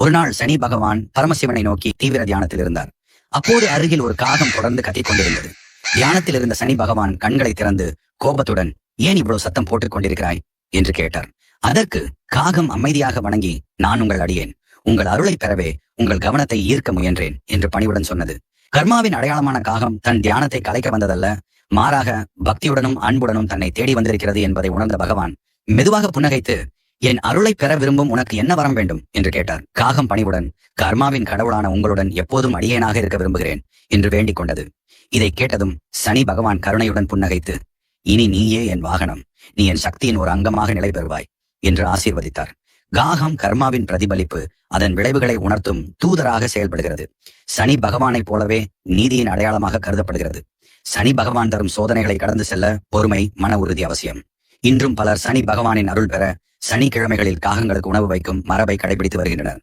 ஒரு நாள் சனி பகவான் பரமசிவனை நோக்கி தீவிர தியானத்தில் இருந்தார். அப்போது அருகில் ஒரு காகம் தொடர்ந்து கத்திக் கொண்டிருந்தது. தியானத்தில் இருந்த சனி பகவான் கண்களை திறந்து கோபத்துடன் ஏன் இவ்வளவு சத்தம் போட்டுக் கொண்டிருக்கிறாய்? என்று கேட்டார். அதற்கு காகம் அமைதியாக வணங்கி நான் உங்கள் அடியேன். உங்கள் அருளை பெறவே உங்கள் கவனத்தை ஈர்க்க முயன்றேன் என்று பணிவுடன் சொன்னது. கர்மாவின் அடையாளமான காகம் தன் தியானத்தை கலைக்க வந்ததல்ல. மாறாக பக்தியுடனும் அன்புடனும் தன்னை தேடி வந்திருக்கிறது என்பதை உணர்ந்த பகவான் மெதுவாக புன்னகைத்து என் அருளை பெற விரும்பும் உனக்கு என்ன வரம் வேண்டும்? என்று கேட்டார். காகம் பணிவுடன் கர்மாவின் கடவுளான உங்களுடன் எப்போதும் அடியேனாக இருக்க விரும்புகிறேன் என்று வேண்டிக் கொண்டது. இதை கேட்டதும் சனி பகவான் கருணையுடன் புன்னகைத்து இனி நீயே என் வாகனம் நீ என் சக்தியின் ஒரு அங்கமாக நிலை பெறுவாய் என்று ஆசீர்வதித்தார். காகம் கர்மாவின் பிரதிபலிப்பு அதன் விளைவுகளை உணர்த்தும் தூதராக செயல்படுகிறது. சனி பகவானைப் போலவே நீதியின் அடையாளமாக கருதப்படுகிறது. சனி பகவான் தரும் சோதனைகளை கடந்து செல்ல பொறுமை மன உறுதி அவசியம். இன்றும் பலர் சனி பகவானின் அருள் பெற சனிக்கிழமைகளில் காகங்களுக்கு உணவு வைக்கும் மரபை கடைபிடித்து வருகின்றனர்.